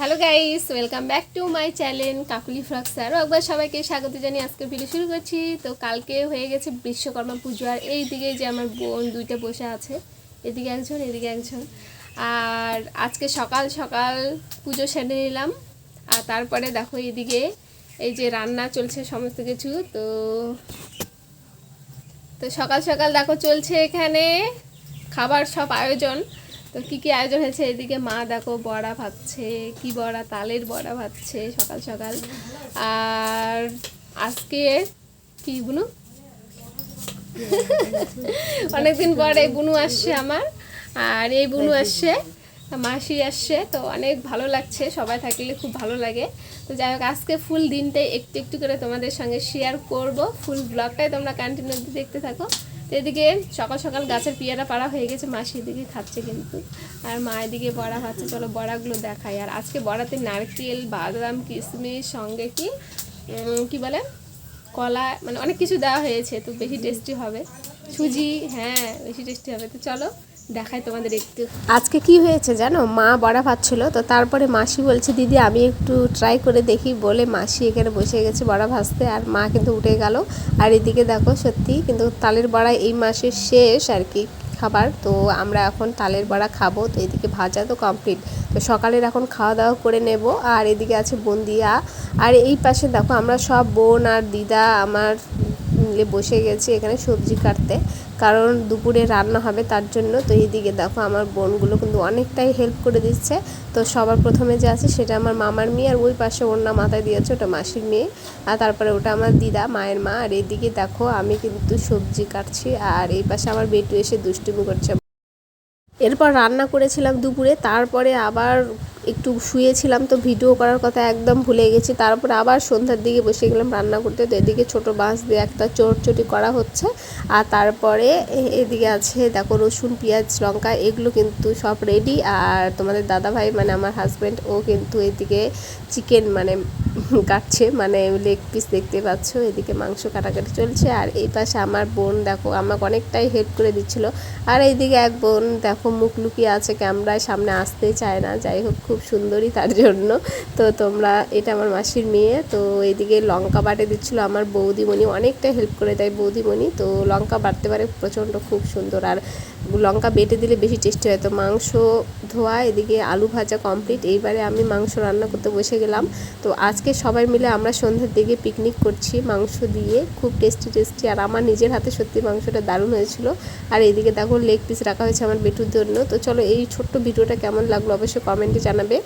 Hello guys welcome back to my channel Kakuli frocks আরও একবার সবাইকে স্বাগত জানিয়ে আজকে ভিডিও শুরু করছি। তো কালকে হয়ে গেছে বিশ্বকর্মা পুজো, আর এই দিকে যে আমার বোন দুইটা বসে আছে, এদিকে একজন এদিকে একজন। আর আজকে সকাল সকাল পুজো সেরে নিলাম। আর তারপরে দেখো এদিকে এই যে রান্না চলছে সমস্ত কিছু। তো তো সকাল সকাল দেখো চলছে এখানে খাবার সব আয়োজন। তো কি কি আয়োজন হয়েছে? এদিকে মা দেখো বড়া ভাজছে, কি বড়া? তালের বড়া ভাজছে সকাল সকাল। আর আজকে কি বুনু? অনেকদিন পর এই বুনু আসছে আমার। আর এই বুনু আসছে, মাসি আসছে, তো অনেক ভালো লাগছে। সবাই থাকলে খুব ভালো লাগে। তো যাই হোক, আজকে ফুল দিনটাই একটু একটু করে তোমাদের সঙ্গে শেয়ার করব। ফুল ব্লগটাই তোমরা কন্টিনিউ দেখতে থাকো। তো এদিকে সকাল সকাল গাছের পিয়ারা পাড়া হয়ে গেছে মাসি এদিকে খাচ্ছে কিন্তু। আর মা এদিকে বড়া খাচ্ছে, চলো বড়াগুলো দেখাই। আর আজকে বড়াতে নারকেল, বাদাম, কিশমিশ, সঙ্গে কি কি বলে, কলা মানে অনেক কিছু দেওয়া হয়েছে, তো বেশি টেস্টি হবে। সুজি হ্যাঁ বেশি টেস্টি হবে। তো চলো দেখাই তোমাদের একটু। আজকে কি হয়েছে জানো? মা বড়া ভাজছিল, তো তারপরে মাসি বলছে, দিদি, আমি একটু ট্রাই করে দেখি। বলে মাসি এখানে বসে গেছে বড়া ভাজতে, আর মা কিন্তু উঠে গেল। আর এদিকে দেখো, সত্যি কিন্তু তালের বড়া এই মাসের শেষ আর কি খাবার। তো আমরা এখন তালের বড়া খাব, তো এদিকে ভাজা তো কমপ্লিট তো সকালের এখন খাওয়া দাওয়া করে নেব, আর এদিকে আছে বন্দিয়া। আর এই পাশে দেখো, আমরা সব বোন আর দিদা, আমার বসে গেছি এখানে সবজি কাটতে। কারণ দুপুরে রান্না হবে তার জন্য। তো এইদিকে দেখো আমার বোনগুলো কিন্তু অনেকটাই হেল্প করে দিচ্ছে। তো সবার প্রথমে যে আছে সেটা আমার মামার মেয়ে আর ওই পাশে ওর না মাথায় দিয়েছে ওটা মাসির মেয়ে। আর তারপরে ওটা আমার দিদা, মায়ের মা। আর এইদিকে দেখো আমি কিন্তু সবজি কাটছি আর এই পাশে আমার বেটু এসে দুষ্টুমি করছে। এরপর রান্না করেছিলাম দুপুরে, তারপরে আবার একটু শুয়েছিলাম তো ভিডিও করার কথা একদম ভুলে গেছি। তারপর আবার সন্ধ্যার দিকে বসে গেলাম রান্না করতে। তো এদিকে ছোটো বাঁশ দিয়ে একটা চটচটি করা হচ্ছে। আর তারপরে এদিকে আছে দেখো রসুন, পেঁয়াজ, লঙ্কা, এগুলো কিন্তু সব রেডি আর তোমাদের দাদা ভাই মানে আমার হাজব্যান্ড ও কিন্তু এদিকে চিকেন মানে কাটছে মানে লেগ পিস দেখতে পাচ্ছ, এদিকে মাংস কাটাকাটি চলছে, আর এই পাশে আমার বোন, দেখো, আমাকে অনেকটাই হেল্প করে দিচ্ছিল। আর এইদিকে এক বোন, দেখো, মুখ লুকিয়ে আছে ক্যামেরায় সামনে আসতেই চায় না, যাই হোক, খুব সুন্দরী তার জন্য। তো তোমরা, এটা আমার মাসির মেয়ে, তো এইদিকে লঙ্কা বাটে দিচ্ছিল আমার বৌদিমণি, অনেকটা হেল্প করে দেয় বৌদিমণি, তো লঙ্কা বাটতে পারে, প্রচণ্ড খুব সুন্দর। আর লঙ্কা বেটে দিলে বেশি টেস্টি হয়, তো মাংস ধোয়া, এদিকে আলু ভাজা কমপ্লিট এইবারে আমি মাংস রান্না করতে বসে গেলাম। তো আজকে সবাই মিলে আমরা সন্ধ্যের দিকে পিকনিক করছি, মাংস দিয়ে, খুব টেস্টি টেস্টি আর আমার নিজের হাতে সত্যি মাংসটা দারুণ হয়েছিল। আর এইদিকে দেখো লেগ পিস রাখা হয়েছে আমার বেটুর জন্য। তো চলো এই ছোট্ট ভিডিওটা কেমন লাগল অবশ্যই কমেন্টে জানাবে।